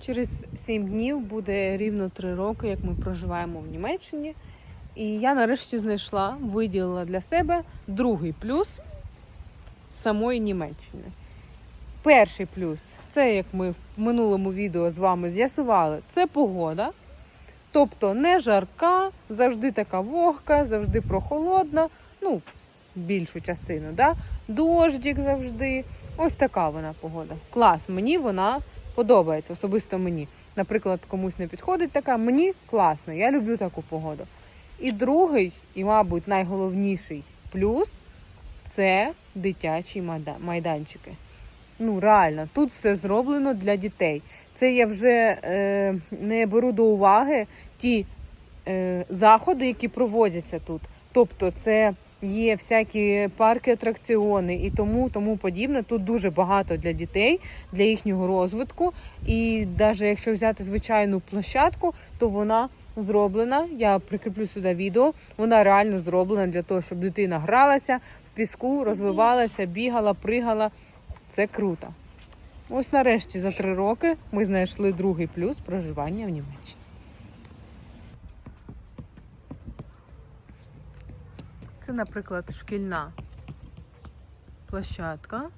Через 7 днів буде рівно 3 роки, як ми проживаємо в Німеччині. І я нарешті знайшла, виділила для себе другий плюс самої Німеччини. Перший плюс це, як ми в минулому відео з вами з'ясували, це погода. Тобто не жарка, завжди така вогка, завжди прохолодна. Ну, більшу частину, да? дождик завжди. Ось така вона погода. Клас, мені вона подобається, особисто мені. Наприклад, комусь не підходить така, мені класно, я люблю таку погоду. І другий, і, мабуть, найголовніший плюс це дитячі майданчики. Ну, реально, тут все зроблено для дітей. Це я вже е, не беру до уваги ті е, заходи, які проводяться тут. Тобто, це є всякі парки, атракціони і тому, тому подібне. Тут дуже багато для дітей, для їхнього розвитку. І навіть якщо взяти звичайну площадку, то вона зроблена. Я прикріплю сюди відео. Вона реально зроблена для того, щоб дитина гралася в піску, розвивалася, бігала, пригала. Це круто. Ось нарешті за три роки ми знайшли другий плюс проживання в Німеччині. Це, наприклад, шкільна площадка.